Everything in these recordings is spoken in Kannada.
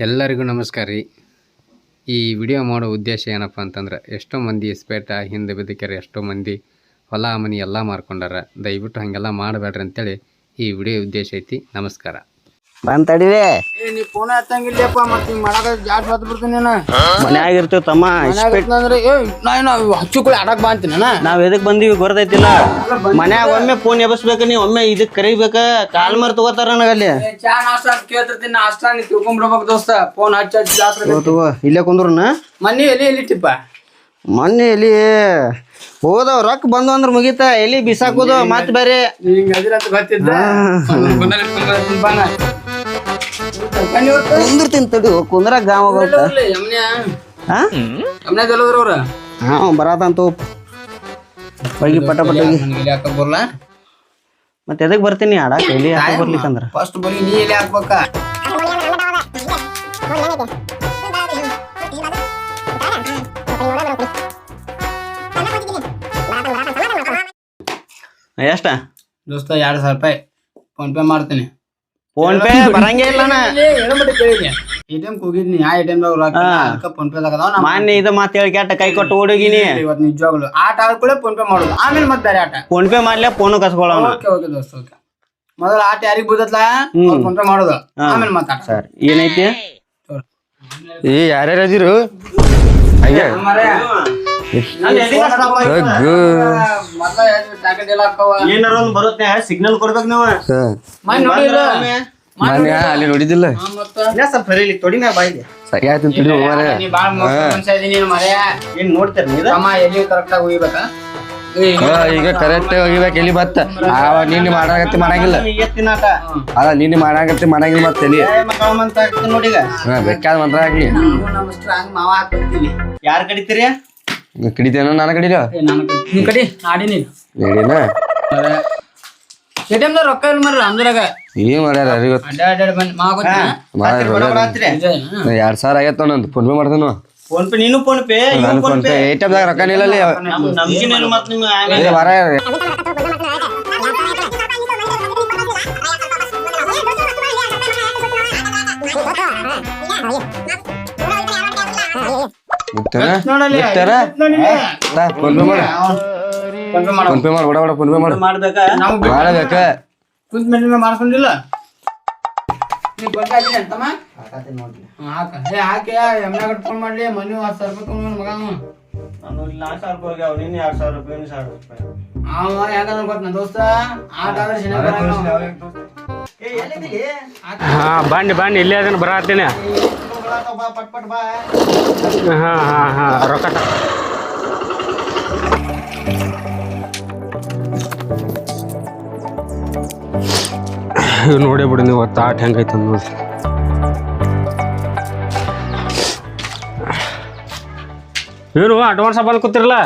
ಎಲ್ಲರಿಗೂ ನಮಸ್ಕಾರ ರೀ. ಈ ವಿಡಿಯೋ ಮಾಡೋ ಉದ್ದೇಶ ಏನಪ್ಪ ಅಂತಂದ್ರೆ ಎಷ್ಟೋ ಮಂದಿ ಸ್ಪೇಟ ಹಿಂದೆ ಬದುಕ್ಯಾರ ಎಷ್ಟೋ ಮಂದಿ ಹೊಲ, ಮನಿ ಎಲ್ಲ ಮಾರ್ಕೊಂಡಾರ. ದಯವಿಟ್ಟು ಹಾಗೆಲ್ಲ ಮಾಡಬೇಡ್ರಿ ಅಂತೇಳಿ ಈ ವಿಡಿಯೋ ಉದ್ದೇಶ ಐತಿ. ನಮಸ್ಕಾರ. ಬಂದ್ ತಡಿವೆ ನೀ ಫೋನ್ ಹತ್ತಂಗಿಲ್ಲಪ್ಪ ಮತ್ತೆ ಹಿಂಗ್ ಮಾಡಾಕ ಜಾಸ್ತಿ ಹೊತ್ತು ಬಿಡ್ತೀನಿ ಮನ್ಯಾಗ ಇರ್ತೀವಿ ತಮ್ಮ ಇಸ್ಪೆಟ್ ಅಂದ್ರೆ ಏ ನಾ ಏನು ಹಚ್ಚುಕೊಳ್ಳಿ ಆಡಕ್ ಬಾ ಅಂತೀನಿ ನಾನು ನಾವ್ ಎದಕ್ ಬಂದೀವಿ ಗೊತ್ತೈತಿಲ್ಲ ಮನ್ಯಾಗ ಒಮ್ಮೆ ಫೋನ್ ಎಬಸ್ಬೇಕ ನೀ ಒಮ್ಮೆ ಇದಕ್ ಕರಿಬೇಕ ಕಾಲ್ ಮಾರ್ ತಗೋತಾರ ನನಗಲ್ಲಿ ಚಾ ನಾಷ್ಟ ಕೇಳ್ತಿರ್ತೀನಿ ನಾಷ್ಟ ನೀ ತಿಳ್ಕೊಂಡ್ಬಿಡ್ಬೇಕು ದೋಸ್ತ ಫೋನ್ ಹಚ್ಚ ಹಚ್ಚಿ ಜಾಸ್ತಿ ತಗೋ ಇಲ್ಲೇ ಕುಂದ್ರನ ಮನ್ನಿ ಎಲ್ಲಿ ಎಲ್ಲಿಟ್ಟಿಪ್ಪ ಮೊನ್ನೆ ಎಲ್ಲಿ ಹೋದವ್ ರೊಕ್ಕ ಬಂದು ಅಂದ್ರೆ ಮುಗೀತ ಎಲ್ಲಿ ಬಿಸಾಕೋದು ಮತ್ತೆ ಬೇರೆ ಹಿಂಗ ಅದಿರ ಅಂತ ಕುಂದಿರ್ತೀನಿ ತಡಿ ಕುಂದ್ರ? ಯಮ್ನ್ಯಾ? ಹಾ? ಬರಾತಂತ ಹೋಗಿ. ಪಟ ಹೋಗಿ? ಮತ್ತೆ ಎದಕ್ ಬರ್ತೀನಿ ಆಡಕ್ ಎಲ್ಲಿ ಯಾಕೆ ಬರ್ಲಿಕ್ಕಂದ್ರ ಫಸ್ಟ್ ಬರೀ ನೀ ಎಲ್ಲಿ ಹಾಕ್ಬೇಕ? ಎಷ್ಟ? ದೋಸ್ತ ಎರಡು ಸಾವಿರ ರೂಪಾಯಿ. ಫೋನ್ ಪೇ ಮಾಡ್ತೀನಿ. ಫೋನ್ ಪೇ ಬರಂಗೇ ಇಲ್ಲನ. ಎಟಿಎಂ ಹೋಗಿದ್ನಿ ಆ ಎಟಿಎಂ ದಾಗ ರೊಕ್ಕ ಇಲ್ಲ, ಅದಕ್ಕ ಫೋನ್ ಪೇ ದಾಗ ಅದಾವ ನಾ ಮಾನ್ಯ ಇದು ಮಾತು ಹೇಳಿ ಕೆಟ್ಟ ಕೈ ಕೊಟ್ಟು ಓಡೋಗಿನಿ. ಇವತ್ತು ನಿಜವಾಗ್ಲು. ಆಟ ಫೋನ್ ಪೇ ಮಾಡೋದು. ಆಮೇಲೆ ಮತ್ತೆ ಬೇರೆ ಆಟ. ಫೋನ್ ಪೇ ಮಾಡ್ಲೆ ಫೋನ್ ಕಸ್ಕೊಳ್ಳೋಣ ಓಕೆ ಓಕೆ ದೋಸ್ತ ಓಕೆ. ಮೊದಲ ಆಟ ಯಾರಿಗ್ ಬುದತ್ಲ? ಫೋನ್ ಪೇ ಮಾಡೋದು. ಆಮೇಲೆ ಮಾತಾಡ ಸರ್. ಏನೈತಿ? ಏ ಯಾರ್ಯಾರು ಅದಿರು? ಹಂಗೆ. ಏನಾರ ಒಂದ್ ಬರುತ್ತೆ ಸಿಗ್ನಲ್ ಕೊಡ್ಬೇಕು ನೀವು. ಹ. ಮನೆ ನೋಡಿಲ್ಲ ಅಲ್ಲಿ ನೋಡಿದಿಲ್ಲ ಮತ್ತ? ಇನ್ನ ಸ್ವಲ್ಪ ಬರೀಲಿ ತೊಡಿನ ಬಾಯಿದೆ ಸರಿ ಆಯ್ತು ತಡಿ ಮಾರ ನೀ ಬಾಳ ಮೋಸ ಮನುಷ್ಯ ಇದೀನಿ ನೀನು ಮರ್ಯ. ಏನ್ ನೋಡ್ತೀರ ನೀದ ತಮ್ಮ ಎಲ್ಲಿ ಕರೆಕ್ಟ್ ಆಗಿ ಹೋಗ್ಬೇಕಾ ಈಗ ಕರೆಕ್ಟ್ ಹೋಗಿಬೇಕು ಎಲ್ಲಿ ಬತ್ತ? ನೀನು ನಿನ್ನೆ ಮಾಡಾಗತ್ತಿ ಮಾಡಂಗಿಲ್ಲ ಅಲ್ಲ ನೀನು ಮಾಡಾಗತ್ತಿ ಮಾಡಂಗಿಲ್ಲ ಮತ್ತೆ ಎಲ್ಲಿ? ನೋಡೀಗ ಬೇಕಾದ ಮಂತ್ರ ಆಗ್ಲಿ ಯಾರ್ ಕಡಿತೀರಿ? ಕಡಿತೇನೋ ನಾನು ಕಡಿಲ? ನಾನು ಕಡಿ ಆಡಿನಿ ಹೇಳಿನ ಎಟಿಎಂ ದಾಗ ರೊಕ್ಕ ಇಲ್ಲ ಮರ್ರಿ ಅಂದ್ರಾಗ. ಏನ್ ಮಾಡ್ಯಾರ ಅರಿಗ ಅಡ್ಡ ಅಡ್ಡ ಬಂದ್ ಮಾವ ಗೊತ್ತಾ ನಿಜ ಎರಡ್ ಸಾವಿರ ಆಗೈತ ನಂದು. ಫೋನ್ ಪೇ ಮಾಡ್ತೇನು? ಫೋನ್ ಪೇ ನೀನು ಫೋನ್ ಪೇ ನಾನು ಫೋನ್ ಪೇ ಎ ದಾಗ ರೊಕ್ಕ ಇಲ್ಲ ಅಲ್ಲಿ ನಮ್ಗಿನ ವಾರ ಫೋನ್ ಪೇ ಮಾಡ. ಫೋನ್ ಪೇ ಮಾಡೋ. ಫೋನ್ ಪೇ ಮಾಡ ಬಡ ಬಡ ಫೋನ್ ಪೇ ಮಾಡು. ಮಾಡ್ಬೇಕಾ? ನಾವು ಮಾಡಬೇಕ? ಕುಂತ ಮೇಲೆ ಮಾಡ್ಕೊಂಡಿಲ್ಲ? ನೀ ಬಂದ ಹಾಕಿನಿ ಅಂತಮ್ಮ ಹ್ಮ್, ಹಾಕಿ. ಎಮ್ನಾಗ ಫೋನ್ ಮಾಡ್ಲಿ. ಮನಿ ಹತ್ತು ಸಾವಿರ ರೂಪಾಯಿ ಮಗ. ನಾಲ್ಕು ಸಾವಿರ ರೂಪಾಯಿ ಹೋಗ್ಯಾವ ನಿನ್ನೆ ಎರಡು ಸಾವಿರ ರೂಪಾಯಿ ಸಾವಿರ ರೂಪಾಯಿ. ಅವ ಯಾಕಂದ್ರೆ ಗೊತ್ತ ನನ್ನ ದೋಸ್ತ? ಆಟ ಆದ್ರೆ ಚೆನ್ನಾಗಿ ಹಾ ಬನ್ನಿ ಬನ್ನಿ ಇಲ್ಲೇ ಅದನ್ನ ಬರತ್ತೀನಿ. ಹಾ ಹಾ ಹಾ ರೊಕ್ಕ ನೋಡೇ ಬಿಡಿ ನೀವು ತಾಟ್ ಹೆಂಗೈತೆ ಅಂತ ನೋಡಿ ಏನು ಅಡ್ವಾನ್ಸ್ ಬಂದು ಕೂತಿರಲ್ಲ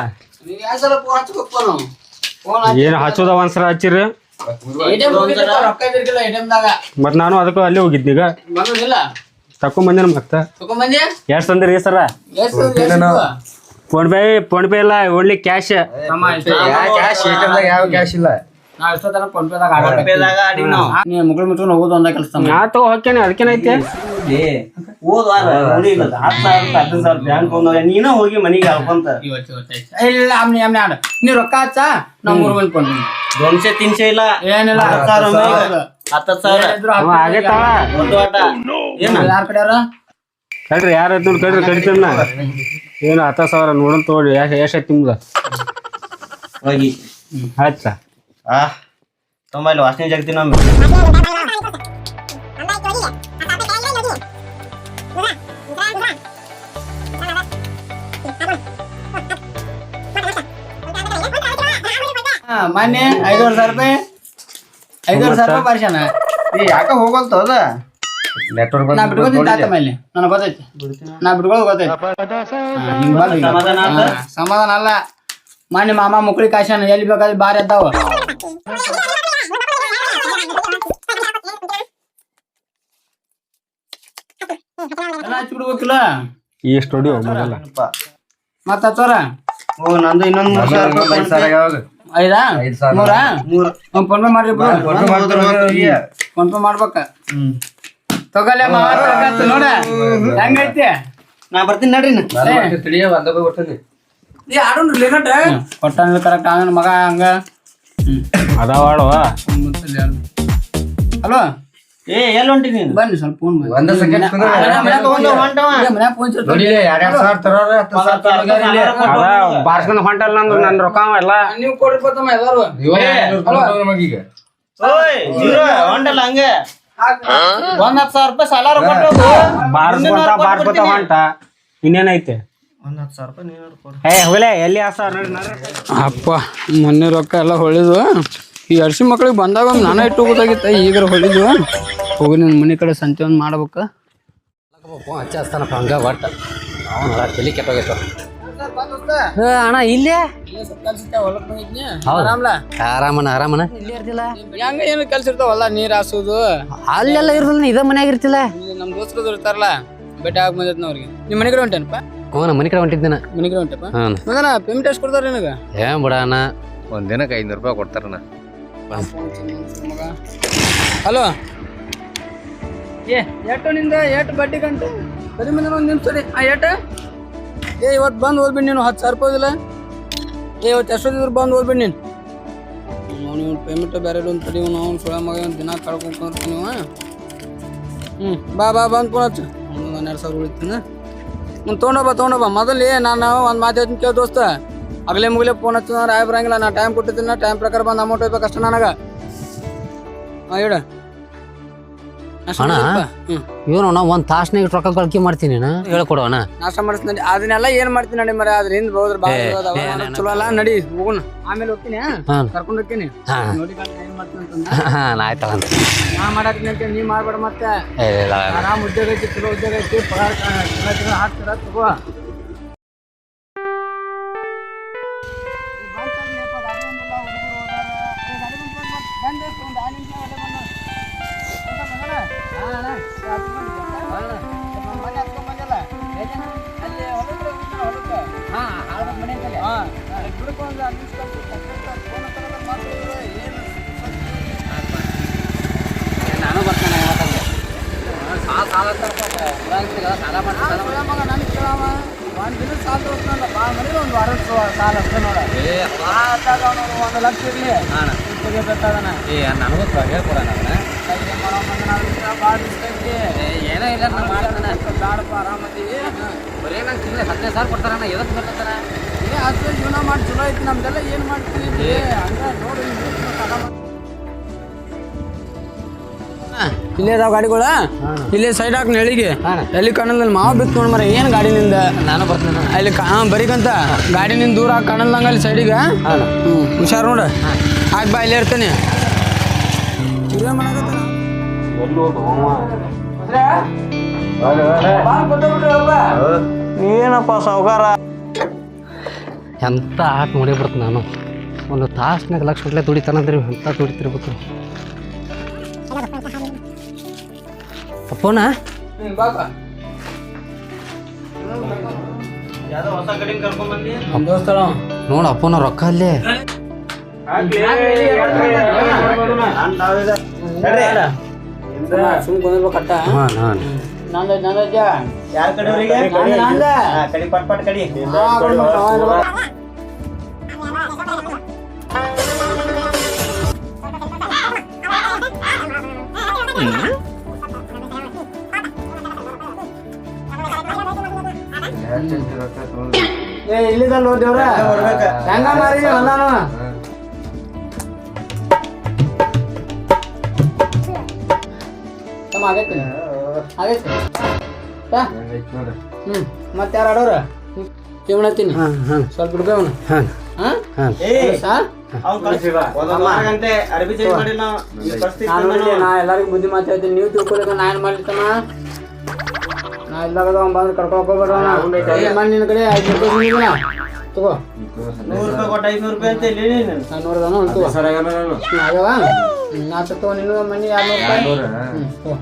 ಏನು ಹಚ್ಚೋದ ಒಂದ್ಸಲ ಹಚ್ಚಿರಿ ಮತ್ತು ನಾನು ಅದಕ್ಕೆ ಅಲ್ಲಿ ಬಂದಿಲ್ಲ ತಕೊಂಬಂದೇನ ಮತ್ತ? ಎಷ್ಟು ತಂದಿರಿ sir? PhonePe PhonePe ಇಲ್ಲ ಓನ್ಲಿ ಕ್ಯಾಶ್ ತಮ್ಮ ಇಷ್ಟ ಕ್ಯಾಶ್ ಯಾವ ಕ್ಯಾಶ್ ಇಲ್ಲ? ಮುಗುಳು ಮುಚ್ಕೊಂಡು ಹೋಗೋದು ಒಂದ ಕೆಲಸ ನಾ ತಗೋ ಅದಕ್ಕೇನೈತೆ ನೀನ ಹೋಗಿ ಮನಿಗೆ ಹಾಕೊಂತ ಇವತ್ತು ಇವತ್ತು ಇಲ್ಲ ಆಮ್ನಿ ಆಮ್ನಿ ಆಡ. ನೀ ರೊಕ್ಕ ಹಚ್ಚ ನಾ ಮೂರು ಮಂದಿ ಫೋನ್ ದೊನ್ಸೆ ತಿನ್ಸೆ ಇಲ್ಲ. ಏನಿಲ್ಲ. ಹತ್ತು ಸಾವಿರ ಏನಿದ್ರು ಅವ ಆಗೈತವ ಒಂದು ಆಟ. ಏನ? ಯಾರ ಕಡೆ ಯಾರ ಕಡ್ರಿ ಯಾರ ನೋಡಿ ಕಡ್ರಿ ಕಡಿತೇನ ಏನು ಹತ್ತ ಸಾವಿರ ನೋಡೋಣ ತಗೊಳ್ರಿ ಎಷ್ಟು ಎಷ್ಟು ಐತಿ ನಿಮ್ದು? ಹೋಗಿ. ಆಯ್ತಾ? ಆ ತುಂಬ ಇಲ್ಲಿ ವಾಸನೆ ಜಗತ್ತಿ ನಮ್ಗೆ ಹಾ ಮೊನ್ನೆ ಐದೂವರೆ ಸಾವಿರ ರೂಪಾಯಿ. ಐದೂವರೆ ಸಾವಿರ ರೂಪಾಯಿ ಬರ್ಸ್ಯಾನ. ಏ ಯಾಕ ಹೋಗಲ್ತ ಅದ? ನೆಟ್ವರ್ಕ್ ನಾ ಬಿಟ್ಕೊತೀನಿ ತಾತ ಮೇಲೆ. ನನಗೆ ಗೊತ್ತೈತಿ. ನಾ ಬಿಟ್ಕೊಳ್ಳೋದು ಗೊತ್ತೈತಿ. ಸಮಾಧಾನ? ಹಾ, ಸಮಾಧಾನ ಅಲ್ಲ. ಮಾನ್ಯ ಮಾಮ ಮುಕ್ಳಿ ಕಾಶನ ಎಲ್ಲಿ ಬೇಕಾದ್ರೆ ಬಾರಿ ಅದಾವ ಈ ಸ್ಟುಡಿಯೋ ಮತ್ತ ಓ ನಂದು ಇನ್ನೊಂದು ಮೂರು ಸಾವಿರ ರೂಪಾಯಿ ಯಾವಾಗ ಐದಾ? ಐದು ಸಾವಿರ. ಮೂರಾ ಮೂರು. ಫೋನ್ ಪೇ ಮಾಡ್ರಿ ಫೋನ್ ಪೇ ಮಾಡ್ತಾರೆ ಫೋನ್ ಪೇ ಮಾಡ್ಬೇಕ. ಹ್ಮ್. ತಗೊಲೆ ಮಾವ ತಗತ್ತು ನೋಡ. ಹೆಂಗೈತಿ ನಾ ಬರ್ತೀನಿ ನಡ್ರಿ ನಾ. ಕೊಟ್ಟಾನ ಕರೆಕ್ಟ್ ಆಗ ಮಗ ಹಂಗ. ಅದಾವಾಡುವ ಹಲೋ ಏ ಎಲ್ಲಿ ಹೊಂಟಿ ನೀನು? ಬನ್ನಿ ಸ್ವಲ್ಪ ಫೋನ್ ಒಂದ ಸೆಕೆಂಡ್ ತಗೊಂಡು ಹೊಂಟವ. ಅದ ಬಾರ್ಸ್ಕೊಂಡ್ ಹೊಂಟಲ್ಲ ನಂದು ನನ್ನ ರೊಕ್ಕ ಅವ ಎಲ್ಲ. ನೀವು ಕೊಡ್ರಿಪತ್ತಮ್ಮ ಎಲ್ಲಾರು. ಓಯ್ ಜೀರೋ ಹೊಂಟಲ್ಲ ಹಂಗೆ. ಒಂದ್ ಹತ್ತು ಸಾವಿರ ರೂಪಾಯಿ ಸಾಲಾರ ಕೊಟ್ಟು ಬಾರ್ಸ್ಕೊಂತ ಬಾರ್ಸ್ಕೊತ ಹೊಂಟ. ಇನ್ನೇನೈತೆ? ಏ ಹೋಗ್ಲೆ ಎಲ್ಲಿ ಆ ಸಾವಿರ? ನೋಡಿ ಅಪ್ಪ ಮೊನ್ನೆ ರೊಕ್ಕ ಎಲ್ಲ ಹೊಳಿದ್ವು ಈ ಅರ್ಶಿ ಮಕ್ಳಿಗೆ ಬಂದಾಗ ಒಂದು ನಾನೇ ಇಟ್ಟು ಹೋಗೋದಾಗಿತ್ತ. ಈಗ ಹೊಳಿದ್ವು ಹೋಗಿ ನಿನ್ನ ಮನೆ ಕಡೆ ಸಂತೆ ಒಂದು ಮಾಡ್ಬೇಕು. ಹಚ್ಚ ಹಚ್ತಾನಪ್ಪ ಹಂಗ ಒಟ್ಟ ಅವನು ತಲೆ ಕೆಟ್ಟೋಗೈತ ಅಣ್ಣ ಇಲ್ಲೇ ಹೌದಾ ಆರಾಮನ ಇರ್ತಿಲ್ಲ? ಹೆಂಗ ಏನು ಕೆಲ್ಸ ಇರ್ತಾವಲ್ಲ ನೀರ್ ಹಾಸೋದು? ಅಲ್ಲೆಲ್ಲ ಇರ್ತಲ್ಲ ಇದ ಮನ್ಯಾಗ ಇರ್ತಿಲ್ಲ? ಇಲ್ಲಿ ನಮ್ಮ ದೋಸ್ತರು ಇರ್ತಾರಲ್ಲ ಭೇಟಿ ಆಗಿ ಬಂದೈತಿ ಅವ್ರಿಗೆ. ನಿಮ್ಮ ಮನೆ ಕಡೆ ಹೊಂಟೇನಪ್ಪ? ಹ್ಞೂ ನಮ್ಮ ಮನೆ ಕಡೆ ಹೊಂಟಿದ್ದೇನೆ. ಮನೆ ಕಡೆ ಹೊಂಟಪ್ಪ ಹಾಂ ಪೇಮೆಂಟ್ ಎಷ್ಟು ಕೊಡ್ತಾರೆ ನಿನಗೆ? ಏನ್ ಅಣ್ಣ ಒಂದು ದಿನಕ್ಕೆ ಐನೂರು ರೂಪಾಯಿ ಕೊಡ್ತಾರಣ್ಣ. ಹಲೋ? ಏ ಎಟ್ಟು ನಿಂದ ಏಟು ಬಡ್ಡಿ ಗಂಟೆ. ಸರಿ ಮಂದಿ ಒಂದು ನಿಮಿಷ ಸರಿ ಆ ಏಟ? ಏ ಇವತ್ತು ಬಂದು ಓದ್ಬಿಡಿ ನೀನು ಹತ್ತು ಸಾವಿರ ರೂಪಾಯಿ ಏ ಇವತ್ತು ಎಷ್ಟೊತ್ತಿದ್ರು ಬಂದು ಓದ್ಬಿಡಿ ನೀನು. ಅವ್ನು ಇವ್ನು ಪೇಮೆಂಟ್ ಬೇರೆ ಒಂದು ತಡಿ ನಾವು ಅವ್ನು ಸುಳ ಮಗ ಒಂದು ದಿನ ಕಳ್ಕೊಂಡ್ಕೊಂತ ನೀವು ಹ್ಞೂ ಬಾ ಬಾ ಬಂದು ಒಂದು ಹನ್ನೆರಡು ಸಾವಿರ ಉಳಿತೀನಿ. ಹ್ಞೂ ತೊಗೊಂಡೋಬ ತೊಗೊಂಡೋಬ ಮೊದಲೇ ನಾನು ಒಂದು ಮಾತು ಹೇಳ್ತೀನಿ ಕೇಳು ದೋಸ್ತ. ಅಗಲೇ ಮುಗಲೇ ಫೋನ್ ಹಚ್ಚಿದ್ರೆ ರಾಯ್ ಬರಂಗಿಲ್ಲ ನಾ ಟೈಮ್ ಕೊಟ್ಟಿದ್ದೀನಿ ಟೈಮ್ ಪ್ರಕಾರ ಬಂದು ಅಮೌಂಟ್ ಹೋಗ್ಬೇಕು ಅಷ್ಟೇ ನನಗೆ ಹಾಂ ಹೇಳ ಅಣ್ಣ? ಹ್ಞೂ ಇವನು ನಾ ಒಂದ್ ತಾಸ್ನಾಗ ರೊಕ್ಕ ಕಳ್ಕಿ ಮಾಡ್ತೀನಿ ನಾ ಹೇಳ್ಕೊಡು ಅಣ್ಣ ನಾಷ್ಟ ಮಾಡಿಸ್ತೀನಿ ಅದನ್ನೆಲ್ಲ ಏನು ಮಾಡ್ತೀನಿ ನಡಿ ಮರ ಅದ್ರ ಹಿಂದ್ ಹೋದ್ರ ಬಾಳ ಚಲೋ ಅಲ್ಲ ನಡಿ ಹೋಗೋಣ ಆಮೇಲೆ ಹೋಗ್ತೀನಿ ಕರ್ಕೊಂಡ್ ಹೋಗ್ತೀನಿ ನೋಡಿ ಏನ್ ಮಾಡ್ತೀನಿ ಅಂತಂದ ಹಾಂ ಅಂತ ನಾ ಮಾಡಾಕ್ತೀನಿ ಅಂತ ನೀ ಮಾಡ್ಬೇಡ ಮತ್ತೆ. ಆರಾಮ್ ಉದ್ಯೋಗ ಐತಿ ಚಲೋ ಉದ್ಯೋಗ ಐತಿ ಪಗಾರ ಹಾಕ್ತಾರ ತಗೋ ಸಾಲ ಒಂದ್ ದಿನ ಸಾಲ ತೋರ್ಸ್ಕೊಂಡ ಭಾಳ ಮನೆ ಒಂದು ವಾರದ ಸಾ- ಸಾಲ ಅಷ್ಟೇ ನೋಡ ಒಂದು ಲಕ್ಷ ಇರ್ಲಿ ಹಾಂ ತೆಗಿಬೇಕಾದನ ಏ ನನಗೂ ಹೇಳ್ಕೊಡೋಣ ಭಾಳ ಇಷ್ಟ ಐತಿ ಏನೋ ಇಲ್ಲ ನಾನು ಮಾಡ್ತಾನೆ ಬ್ಯಾಡಪ್ಪ ಆರಾಮದೀವಿ ಬರೀ ನಂಗೆ ತಿಂಗಳಿಗೆ ಹದಿನೈದು ಸಾವಿರ ಕೊಡ್ತಾರಣ್ಣ ಎದಕ್ಕೆ ಬರ್ತಾನ ಏ ಅದ್ರ ಜೀವನ ಮಾಡಿ ಚಲೋ ಐತಿ ನಮ್ದೆಲ್ಲ ಏನ್ ಮಾಡ್ತೀವಿ ಬಿಡಿ. ಹಂಗ ನೋಡಿ ಇಲ್ಲೇ ಅದಾವ ಗಾಡಿಗಳ? ಇಲ್ಲೇ ಸೈಡ್ ಹಾಕ್ ನೆಳಿಗೆ ಎಲ್ಲಿ ಕಾಣಲ್ಲ ಮಾವ ಬಿತ್ತು ನೋಡ್ ಮರ ಏನ್ ಗಾಡಿನಿಂದ? ನಾನು ಬರ್ತೀನಿ ಅಲ್ಲಿ ಕಾ- ಹಾ ಬರೀಕಂತ. ಗಾಡಿನಿಂದ ದೂರ ಹಾಕಿ ಕಾಣಲ್ದಂಗ ಅಲ್ಲಿ ಸೈಡಿಗೆ ಹುಷಾರ್ ನೋಡ. ಹಾಕ್ ಬಾ ಇಲ್ಲೇ ಇರ್ತೇನೆ? ಏನಪ್ಪ ಸಾವುಕಾರ? ಎಂತ ಆಟ ನೋಡಿ ಬಿಡ್ತು ನಾನು. ಒಂದು ತಾಸ್ನಾಗ ಲಕ್ಷ ಗಟ್ಟಲೆ ದುಡಿತಾನಂದ್ರಿ ಎಂತ ದುಡಿತಿರ್ಬೇಕು? ಅಪ್ಪೋನ ನೋಡ ಅಪ್ಪನ ರೊಕ್ಕ ಅಲ್ಲೇ. ಸುಮ್ಮನೆ ಯಾರ? ಕಡೆ ಕಡಿ ಪಟ್ ಪಟ್ ಕಡಿ. ಏ ಇಲ್ಲಿದಲ್ಲ ದೇವ್ರ? ಹೆಂಗ ಮಾರಿ ಹೊಲಾನು ತಮ್ಮ ಆಗೈತಿ. ಆಗೈತಿ. ಬಾ. ಹ್ಮ್. ಮತ್ತೆ ಯಾರು ಆಡೋರ? ಕೇವಣತ್ತೀನಿ ಹಾಂ ಹಾಂ. ಸ್ವಲ್ಪ ಹುಡುಗವನು ಹಾಂ. ಹಾ? ಹಾಂ. ನಾ ಎಲ್ಲರಿಗೂ ಬುದ್ಧಿ ಮಾತಾಡ್ತೀನಿ ನೀವು ತಿಳ್ಕೊಳಕ ನಾ ಏನ್ ಮಾಡ್ಲಿತ್ತಮ್ಮ ನಾ ಎಲ್ಲಾಗದ ಅವ್ನು ಬಂದು ಕರ್ಕೊಳಕ್ ಹೋಗ್ಬೇಡ ನಿನ್ನ ಕಡೆ ಐದು ರೂಪಾಯಿ ತಗೋ. ನೂರು ರೂಪಾಯಿ ಕೊಟ್ಟು ಐದ್ನೂರು ರೂಪಾಯಿ ಅಂತ ಇಲ್ಲಿ ನೀನು. ನಾನು ನೋಡ್ದಾನು ತಗೋ. ಆಗ್ಯಾವ ನಾ ತಗೋ ನೀನು ಮನೆ ಎರಡ್ನೂರು ರೂಪಾಯಿ.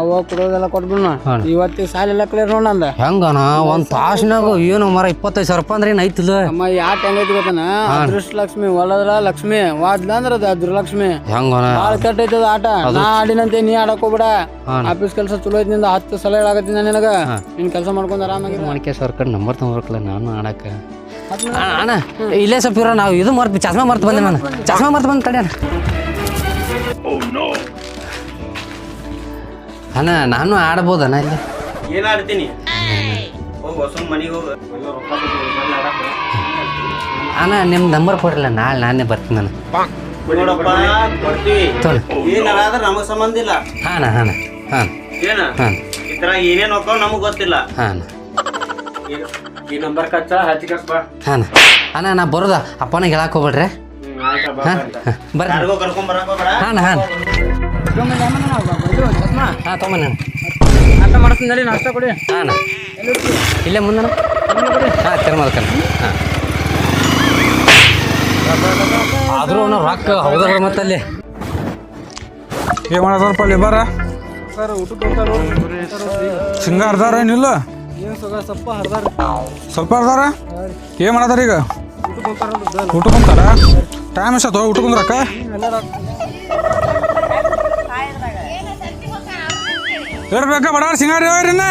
ಅವ ಕೊಡೋದೆಲ್ಲ ಕೊಟ್ಬಿಡ್ನ ಇವತ್ತಿಗೆ ಸಾಲ ಎಲ್ಲ ಕ್ಲಿಯರ್ ನೋಡಂದ ಹೆಂಗನ ಒಂದ್ ತಾಸ್ನಾಗ ಏನು ಮರ ಇಪ್ಪತ್ತೈದು ಸಾವಿರ ರೂಪಾಯಿ ಅಂದ್ರೆ ಏನ್ ಐತಿಲ್ಲ ಅಮ್ಮ ಯಾಟ್ ಹೆಂಗೈತಿ ಗೊತ್ತನ? ಅದೃಷ್ಟ ಲಕ್ಷ್ಮಿ ಒಳದ್ರ ಲಕ್ಷ್ಮಿ ವಾದ್ಲ ಅಂದ್ರ ಅದು ಅದ್ರಲಕ್ಷ್ಮಿ. ಹೆಂಗನ ಭಾಳ ಕೆಟ್ಟೈತದ ಆಟ. ನಾ ಆಡಿನಂತೆ ನೀ ಆಡಕ್ ಹೋಗ್ಬೇಡ. ಆಫೀಸ್ ಕೆಲಸ ಚಲೋ ಐತಿ ನಿಂದ ಹತ್ತು ಸಲ ಹೇಳಾಕತ್ತೀನಿ ನಾನು ನಿನಗ. ನೀನ್ ಕೆಲಸ ಮಾಡ್ಕೊಂಡ್ ಆರಾಮಾಗಿ ಮಣಿಕೆ ಸಾವಿರ ಕಡೆ ನಂಬರ್ ತಗೊಂಡ್ಬರ್ಕಲ್ಲ ನಾನು ಆಡಕ. ಅಣ್ಣ ಇಲ್ಲೇ ಸ್ವಲ್ಪ ಇರೋ ನಾವು ಇದು ಮರ್ತು ಚಸ್ಮಾ ಮರ್ತು ಬಂದೆ ನಾನು. ಚಸ್ಮಾ ಮರ್ತು ಬಂದು ಕಡೆ ಅಣ್ಣ. ನಾನು ಆಡ್ಬೋದಣ್ಣ ಇಲ್ಲಿ? ಏನ್ ಆಡ್ತೀನಿ? ಹೋಗ್ ಹೊಸ ಮನಿಗೆ ಹೋಗ. ಅಣ್ಣ ನಿಮ್ಮ ನಂಬರ್ ಕೊಡಿಲ್ಲ ನಾಳೆ ನಾನೇ ಬರ್ತೀನಿ ನಾನು. ನೋಡಪ್ಪ ಕೊಡ್ತೀವಿ. ತೊಗೊಳ್ಳಿ. ಏನಾದ್ರ ನಮಗ್ ಸಂಬಂಧ ಇಲ್ಲ. ಹಾಂ ಅಣ್ಣ ಹಾಂ ಹಾಂ ಏನ ಹಾಂ ಇದ್ರಾಗ ಏನೇನ್ ಹೋಗ್ತಾವ ನಮಗ್ ಗೊತ್ತಿಲ್ಲ. ಹಾಂ ಈ ನಂಬರ್ ಕಚ್ಚ ಹಾಂ ಅಣ್ಣ ನಾ ಬರೋದ? ಅಪ್ಪನಿಗೆ ಹೇಳಕ್ಕೆ ಹೋಗ್ಬೇಡ್ರಿ. ಹಾಂ ಬರ್ರಿ. ಯಾರಿಗೋ ಕರ್ಕೊಂಡ್ ಬರಾಕ ಹೋಗ್ಬೇಡ. ಹಾಂ ಹಾಂ ಹಾಂ ತೊಗೊಂಬಣ್ಣ ನಾಷ್ಟ ಮಾಡ್ತೀನಿ ನಡಿ ನಾಷ್ಟ ಕೊಡಿ. ಹಾಂ ಇಲ್ಲೇ ಮುಂದೆ ಹಾಂ ತಿರುಮಲಕನ ಹಾಂ. ಆದರೂ ಅವ್ನು ರೊಕ್ಕ ಹೌದಲ್ಲ ಮತ್ತಲ್ಲಿ? ಅಲ್ಲಿ? ಮಾಡತಾರಪ್ಪ ಲೇಬರ ಸಿಂಗ ಹರ್ದಾರ ಏನಿಲ್ಲ? ಸ್ವಲ್ಪ ಹರ್ದಾರ. ಏನ್ ಮಾಡದಾರ ಈಗ? ಊಟಕ್ಕೆ ಕುಂತಾರ ಟೈಮ್ ಎಷ್ಟು ಊಟಕ್ಕೆ ಕುಂದ್ರಕ್ಕ ಇರ್ಬೇಕ ಬಡ ಸಿಂಗಾರಿ ಅವ್ರಿನ್ನ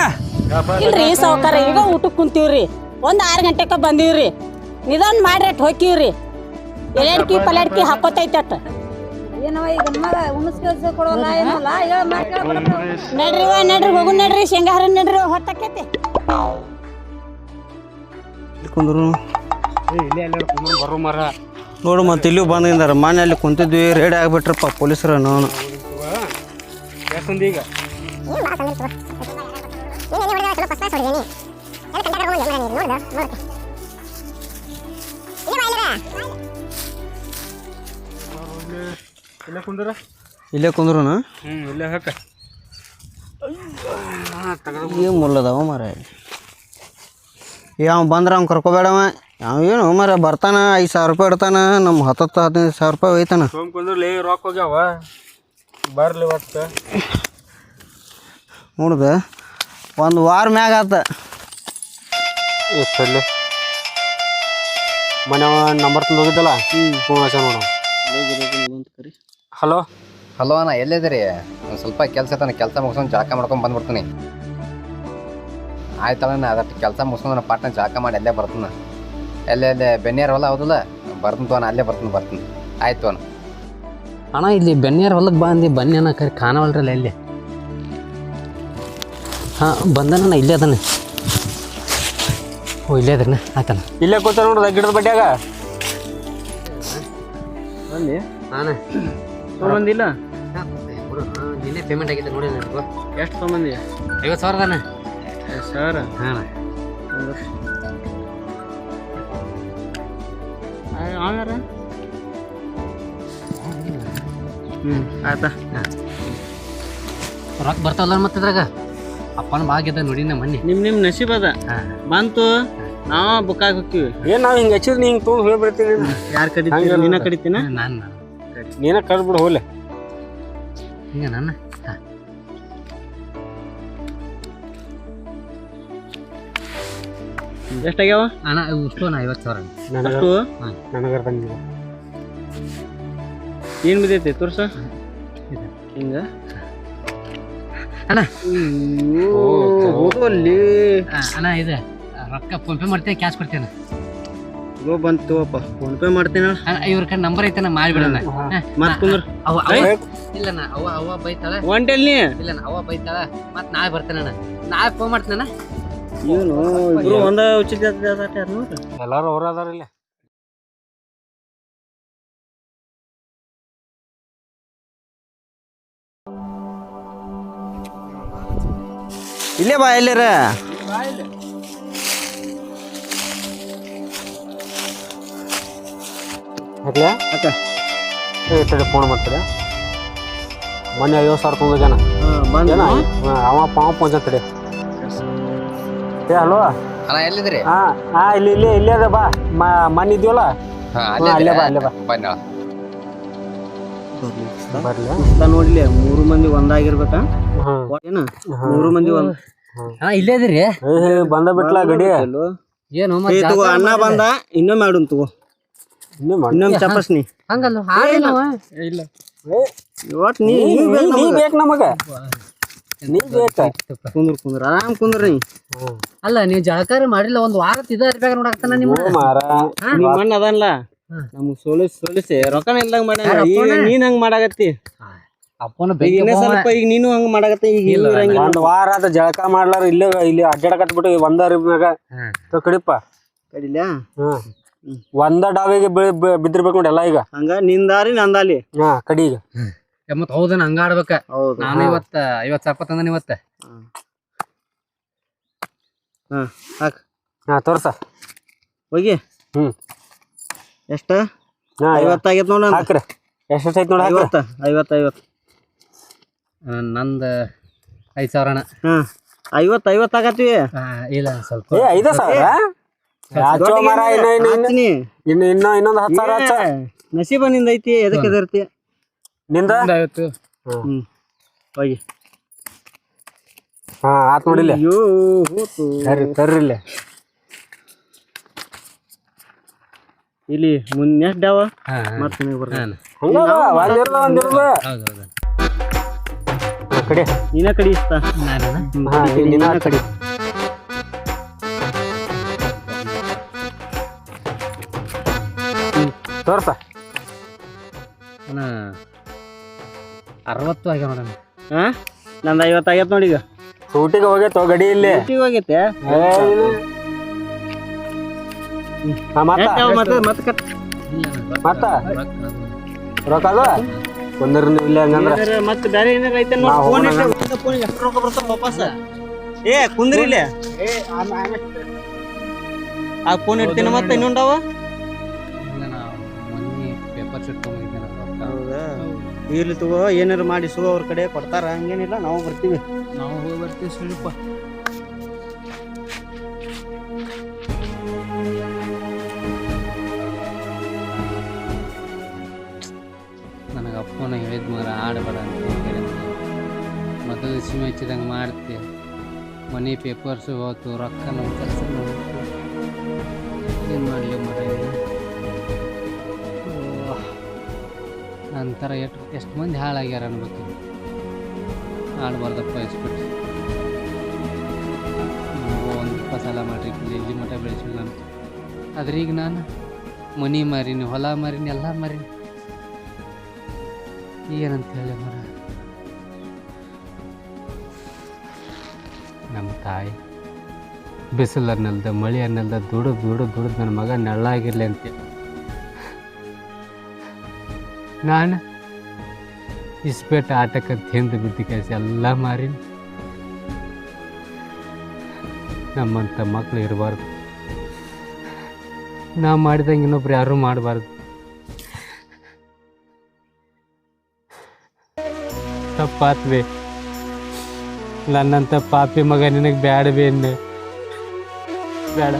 ಇಲ್ರಿ ಸಾವ್ಕಾರ ಈಗ ಊಟಕ್ಕೆ ಕುಂತೀವ್ರಿ. ಒಂದ್ ಆರು ಗಂಟೆಕ ಬಂದೀವ್ರಿ. ನಿಧಾನ ಮಾಡ್ರಿ ಅಟ್ ಹೋಗ್ತೀವ್ರಿ ಎಲೆಡ್ಕಿ ಪಲಾಡ್ಕಿ ಹಾಕೋತೈತೆ ಅಟ್. ಏನವ ಈಗ ಮಗ ಉಣಸ್ಕೆಲ್ಸ ಕೊಡೋಲ್ಲ ಏನಲ್ಲ? ಹೇಳ ನಡ್ರಿ ವಾ ನಡ್ರಿ ಹೋಗು ನಡ್ರಿ ಶೇಂಗಾ ಹರ ನಡ್ರಿ ಹೊತ್ತಕ್ಕೈತಿ ಕುಂದ್ರು. ಬರೋ ಮರ ನೋಡು ಮತ್ತೆ ಇಲ್ಲಿ ಬಂದಿಂದಾರ ಮನೆಯಲ್ಲಿ ಕುಂತಿದ್ವಿ ರೇಡಿ ಆಗ್ಬಿಟ್ರಪ್ಪ ಪೊಲೀಸರ ನಾನು. ಈಗ. ಇಲ್ಲೇ ಕುಂದ್ರು? ಹ್ಮ್ ಇಲ್ಲೇ ಹಾಕ ಏನು ಮುಲ್ಲದವ ಮರ ಯಾವ ಬಂದ್ರ ಅವ್ನು ಕರ್ಕೋಬೇಡವ. ಯಾವ ಏನು ಮರ ಬರ್ತಾನ ಐದು ಸಾವಿರ ರೂಪಾಯಿ ಇಡ್ತಾನ ನಮ್ಮ ಹತ್ತತ್ತು ಹದಿನೈದು ಸಾವಿರ ರೂಪಾಯಿ ಒಯ್ತಾನ. ಕುಂದ್ರಲಿ ರೊಕ್ಕ ಹೋಗ್ಯಾವ. ಬರ್ಲಿ ಒಟ್ಟು. ನೋಡ್ದ. ಒಂದು ವಾರ ಮ್ಯಾಗ ಆತ. ಎಷ್ಟಲ್ಲಿ ಮನೆ ನಂಬರ್ ತಂದು ಹೋಗಿದ್ದಲ್ಲ? ಫೋನ್ ಹಚ್ಚ ನೋಡು. ಹಲೋ? ಹಲೋ ಅಣ್ಣ ಎಲ್ಲಿದ್ದೀರಿ? ಒಂದು ಸ್ವಲ್ಪ ಕೆಲಸ ಐತನ ಕೆಲಸ ಮುಗಿಸ್ಕೊಂಡು ಜಳಕ ಮಾಡ್ಕೊಂಡು ಬಂದ್ಬಿಡ್ತೀನಿ. ಆಯ್ತಣ್ಣ ಅದಷ್ಟು ಕೆಲಸ ಮುಗಿಸ್ಕೊಂಡು ನಾನು ಪಾಟ್ನ ಜಳಕ ಮಾಡಿ ಅಲ್ಲೇ ಬರ್ತೀನಿ. ಅಲ್ಲೇ ಅಲ್ಲೇ ಬೆನ್ನೇರ್ ಹೊಲ ಹೌದಲ್ಲ? ಬರ್ತೀನಿ ತೋಣ ಅಲ್ಲೇ ಬರ್ತೀನಿ ಬರ್ತೀನಿ. ಆಯ್ತು ಅಣ್ಣ. ಅಣ್ಣ ಇಲ್ಲಿ ಬೆನ್ನೇರ್ ಹೊಲಕ್ಕೆ ಬಂದು ಬನ್ನಿ ಅಣ್ಣ ಕರಿ ಕಾಣವಲ್ರಲ್ಲ ಎಲ್ಲಿ ಹಾಂ ಬಂದನ ಇಲ್ಲೇ ಅದನ್ನ. ಓ ಇಲ್ಲೇ ಅದ್ರಣ್ಣ ಆಯ್ತಣ್ಣ ಇಲ್ಲೇ ಕೂತ ನೋಡ್ರ ಗಿಡದ ಬಡ್ಡ್ಯಾಗ ಬಂದಿ? ಹಾಂ ತೊಗೊಂಬಂದಿಲ್ಲ ನಿನ್ನೆ ಪೇಮೆಂಟ್ ಆಗಿದೆ ನೋಡಿ ನನಗೆ ಎಷ್ಟು ತೊಗೊಂಬಂದಿ? ಐವತ್ತು ಸಾವಿರದಾನೆ ಸರ್ ಹಾಂ. ಆಮ್ಯಾರ ಹ್ಞೂ ಆಯ್ತಾ. ರೊಕ್ಕ ಬರ್ತಾವಲ್ಲ ಮತ್ತೆ ಇದ್ರಾಗ? ಅಪ್ಪನ ಭಾಗ್ಯತೆ ನೋಡಿ ನಮ್ಮ ಮೊನ್ನೆ ನಿಮ್ಮ ನಿಮ್ಮ ನಸೀಬ್ ಅದ. ಬಂತು ನಾವ ಬುಕ್ ಹೋಗ್ತೀವಿ. ಏನ್ ನಾವ್ ಹಿಂಗ ಹಚ್ಚಿದ್ರೆ ನೀ ಹಿಂಗ್ ತೊಗೊಂಡ್ ಹೇಳ್ಬಿಡ್ತೀನಿ ಯಾರು ಕಡಿತೀವಿ ನೀನ ಕಡಿತೀನ ನಾನು ನೀನ. ಕಡ್ಬಿಡು ಹೋಲೆ ಹಿಂಗ ನನ್ನ ಹಾಂ. ಎಷ್ಟಾಗ್ಯಾವ? ಅಣ್ಣ ಇಷ್ಟು ನಾ ಐವತ್ತು ಸಾವಿರ ನನಗ ಅಷ್ಟು? ನನಗರ ತಂದಿಲ್ಲ ಏನು ಬಿದ್ದೈತಿ ತೋರ್ಸ. ಹಿಂಗ. ಅಣ್ಣ. ಹೋಗಲ್ಲಿ ಆ, ಅಣ್ಣ ಇದೆ. ರೊಕ್ಕ ಫೋನ್ ಪೇ ಮಾಡ್ತೇನೆ ಕ್ಯಾಶ್ ಕೊಡ್ತೇನೆ ಓ ಬಂತು ಅಪ್ಪ. ಫೋನ್ ಪೇ ಮಾಡ್ತೀನಿ ಅಣ್ಣ ಇವ್ರ ಕಡೆ ನಂಬರ್ ಐತೆ ನಾ ಮಾಡಿಬಿಡೋಣ. ಮತ್ ಕುಂದ್ರ ಅವ ಅವ ಇಲ್ಲಣ್ಣ ಅವ ಅವ ಬೈತಾಳ. ಒಂಟೆಲ್ ನೀ? ಇಲ್ಲಣ್ಣ ಅವ ಬೈತಾಳ. ಮತ್ತೆ ನಾಳೆ ಬರ್ತೇನೆ ಅಣ್ಣ. ನಾಳೆ ಫೋನ್ ಮಾಡ್ತೇನೆ ಇವನು ಇಬ್ರು ಒಂದ ಉಚಿತ ಎಲ್ಲಾರು ಅವ್ರ ಅದಾರ ಇಲ್ಲ. ಇಲ್ಲೇ ಬಾ ಎಲ್ಲಾರ. ಏ ತಡಿ ಫೋನ್ ಮಾಡ್ತಾರೆ? ಮೊನ್ನೆ ಐವತ್ತು ಸಾವಿರ ತೊಗೊಂಡ ಜನ ಅವ ಪಾವ ಪಂಚ ತಡಿ ಏ ಹಲೋ ಅಣ್ಣ ಎಲ್ಲಿದ್ರಿ ಹಾ ಹಾ ಇಲ್ಲಿ ಇಲ್ಲಿ ಇಲ್ಲೇ ಅದ ಬಾ. ಮನೆ ಇದೆಯಲ್ಲ? ಅಲ್ಲೇ ಬಾ, ಅಲ್ಲೇ ಬಾ. ಬನ್ನಿ ಬರ್ಲಿ. ನೋಡ್ಲಿ ಮೂರು ಮಂದಿ ಒಂದಾಗಿರ್ಬೇಕ? ಏನ? ಮೂರು ಮಂದಿ ಒಂದ್ ಹಾ ಇಲ್ಲೇ ಇದ್ರಿ ಬಂದ ಬಿಟ್ಲ ಗಡಿ ಏನು ಮತ್ತೆ ತಗೋ ಅಣ್ಣ ಬಂದ ಇನ್ನೊಮ್ಮೆ ಮಾಡು ತಗೋ. ಇನ್ನೂ ಮಾಡಿ ಇನ್ನೊಮ್ಮೆ ಚಪ್ಪಸ್ನಿ ಹಂಗಲ್ಲ ಹಾಡಿಲ್ಲ ಇಲ್ಲ. ನೀ ನೀ ನೀ. ಬೇಕು ನಮಗ. ನೀ ಬೇಕ? ಕುಂದ್ರ ಕುಂದ್ರ ಆರಾಮ್ ಕುಂದ್ರ. ನೀ ಅಲ್ಲ ನೀವು ಜಳಕಾರ ಮಾಡಿಲ್ಲ ಒಂದ್ ವಾರ ತಿದ ಇರ್ಬೇಕು ನೋಡಾಕ್ತಾನ ನಿಮ್ಮ ಮಣ್ಣ ಮಾರ ನಿಮ್ಮ ಅಣ್ಣ ಅದನ್ಲ? ನಮಗ್ ಸೋಲಿಸ್ ಸೋಲಿಸಿ. ರೊಕ್ಕನ ಇಲ್ದಂಗ ಮಾಡ್ಯಾನ. ಈಗ ನೀನ್ ಹಂಗ್ ಮಾಡಾಕತ್ತಿ? ಅಪ್ಪನ ಈಗ ಇನ್ನೇ ಸ್ವಲ್ಪ ಈಗ ನೀನು ಹಂಗ್ ಮಾಡಾಕತ್ತಿ. ಈಗ ಇಲ್ಲ ಇರಂಗಿಲ್ಲ. ಒಂದ್ ವಾರ ಆತ ಜಳಕ ಮಾಡ್ಲಾರ ಇಲ್ಲೇ ಇಲ್ಲಿ ಅಡ್ಡಡ ಕಟ್ಬಿಟ್ಟು ಒಂದ ತೊ ಕಡಿಪ ಕಡಿಲ್ಯಾ? ಹ್ಮ್. ಒಂದ ಡಾವಿಗೆ ಬಿದ್ದಿರ್ಬೇಕು ನೋಡಿ ಎಲ್ಲ ಈಗ. ಹಂಗ? ನಿಂದಾರಿ ನಂದಾಲಿ ಹಾ ಕಡಿ ಈಗ. ಮತ್ ಹೌದನ ಹಂಗ ಆಡ್ಬೇಕ. ಹೌದು. ನಾನು ಇವತ್ತ ಐವತ್ ಸಾವಿರ ತಂದನ ಇವತ್ತ. ಹಾ ಹಾಕ್. ಹಾ ತೋರ್ಸ. ಹೋಗಿ. ಹ್ಮ್. ಎಷ್ಟ? ಐವತ್ತು ಆಗೈತೆ ನೋಡಿ ಹಾಕ್ರಿ. ಎಷ್ಟ್ ಐತ್ ನೋಡಿ ಐವತ್ತು ಐವತ್ತು ಐವತ್ತು. ನಂದು ನಂದ ಐದ್ ಸಾವಿರ ಅಣ್ಣ. ಹಾಂ. ಐವತ್ತು ಐವತ್ತು ಆಗತ್ತೀವಿ ಇಲ್ಲ ಸ್ವಲ್ಪ ಏ ಐದ ಸಾವಿರ? ಯಾಚೋ ಮರ ಇನ್ನ ಇನ್ನ ಇನ್ನೊಂದ್ ಹತ್ತು ಸಾವಿರ ಹಚ್ಚ ನಸೀಬ ನಿಂದ ಐತಿ ಎದಕ್ ಎದರ್ತಿ ನಿಂದ? ಐವತ್ತು. ಹ್ಮ್. ಹೋಗಿ. ಹಾ ಆತ್ ನೋಡಿಲ್ಲ ಅಯ್ಯೋ ಹೋತು. ತರ್ರಿ ತರ್ರಿ ಇಲ್ಲಿ ಮುಂದೆ ಎಷ್ಟು ಅವ ಮತ್ತೆ ಆ ಕಡೆ. ನೀನ ಕಡಿ ನಾನು ನಿನ್ನ? ಆ ಕಡೆ. ತೋರ್ಸ. ಅರವತ್ತು ಆಗ್ಯಾವ ಹಾ? ನಂದ್ ಐವತ್ ಆಗೈತ್ ನೋಡಿ ಈಗ. ಸೂಟಿಗೆ ಹೋಗೈತೋ ಗಡಿ ಇಲ್ಲಿ. ಊಟಿಗೆ ಹೋಗೈತೆ ಮತ್ತ. ನೆಕ್ಸ್ಟ್ ಡಾವ ಮತ್ತೆ ಮತ್ತೆ ಕಟ್. ಮತ್ತ. ರೊಕ್ಕ ಅದ? ಒಂದರ ಇಲ್ಲೇ ಹಂಗಂದ್ರ? ಮತ್ತೆ ಬೇರೆ ಏನಾರ ಐತೆ ನೋಡಿ ಫೋನ್ ಫೋನ್ ಎಷ್ಟು ರೊಕ್ಕ ಬರ್ತಾವ ವಾಪಸ್. ಏ ಕುಂದ್ರಿ ಇಲ್ಲ. ಆ ಫೋನ್ ಇಡ್ತೀನಿ ಮತ್ತೆ ಇನ್ನೊಂದವ ಇಲ್ಲಿ ತಗೋ ಏನಾರು ಮಾಡಿ ಸು ಅವ್ರ ಕಡೆ ಕೊಡ್ತಾರ ಹಂಗೇನಿಲ್ಲ ನಾವು ಬರ್ತೀವಿ. ನಾವು ಹೋಗಿ ಬರ್ತೀವಿ ಸುಳಿಪ್ಪ ಆಡಬೇಡ ಅಂತ ಮೊದಲು ಸಿಮೆ ಹಚ್ಚಿದಂಗೆ ಮಾಡ್ತೆ ಮನೆ ಪೇಪರ್ಸು ಹೋತು, ರೊಕ್ಕ ನಮ್ಮ ಕೆಲಸ ಏನು ಮಾಡಲಿ ಮಾಡಿ ನಂತರ ಎಷ್ಟು ಎಷ್ಟು ಮಂದಿ ಹಾಳಾಗ್ಯಾರ ಅನ್ಬೇಕು. ಆಡಬಾರ್ದಪ್ಪ ಎಷ್ಟು ಒಂದು ಫಸಲ ಮಾಡಿರಿ, ಇಲ್ಲಿ ಮಠ ಬೆಳೆಸಿಲ್ಲ ನಾನು. ಆದ್ರೆ ಈಗ ನಾನು ಮನಿ ಮಾರಿನಿ, ಹೊಲ ಮಾರಿನಿ, ಎಲ್ಲ ಮಾರೀನಿ. ಏನಂತ ಹೇಳಿ ಮರ? ನಮ್ಮ ತಾಯಿ ಬಿಸಿಲು ಅನ್ನಲ್ದ ಮಳೆ ಅನ್ನಲ್ದ ದುಡಿದು ದುಡಿದು ದುಡಿದು ನನ್ನ ಮಗ ನೆಳ್ಳಾಗಿರ್ಲಿ ಅಂತ ನಾನು ಇಸ್ಪೇಟ್ ಆಟಕ್ಕಂತ ಹಿಂದೆ ಬಿದ್ದು ಕೆಲಸ ಎಲ್ಲ ಮಾರಿ ನಮ್ಮಂಥ ಮಕ್ಕಳು ಇರಬಾರ್ದು. ನಾ ಮಾಡಿದಂಗೆ ಇನ್ನೊಬ್ರು ಯಾರೂ ಮಾಡಬಾರ್ದು. ತಪ್ಪಾತ್ವೆ ನನ್ನಂಥ ಪಾಪಿ ಮಗ ನಿನಗೆ ಬೇಡವೇ ಬೇ ಬೇಡ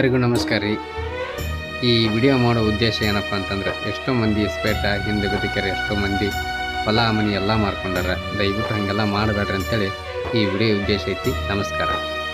ಎಲ್ಲರಿಗೂ ನಮಸ್ಕಾರ ರೀ. ಈ ವಿಡಿಯೋ ಮಾಡೋ ಉದ್ದೇಶ ಏನಪ್ಪ ಅಂತಂದ್ರೆ, ಎಷ್ಟೋ ಮಂದಿ ಸ್ಪೇಟ ಹಿಂದೆ ಬದುಕ್ಯಾರ ಎಷ್ಟೋ ಮಂದಿ ಹೊಲ ಮನಿ ಎಲ್ಲ ಮಾಡ್ಕೊಂಡಾರ. ದಯವಿಟ್ಟು ಹಾಗೆಲ್ಲ ಮಾಡಬೇಡ್ರಿ ಅಂತೇಳಿ ಈ ವಿಡಿಯೋ ಉದ್ದೇಶ ಐತಿ. ನಮಸ್ಕಾರ.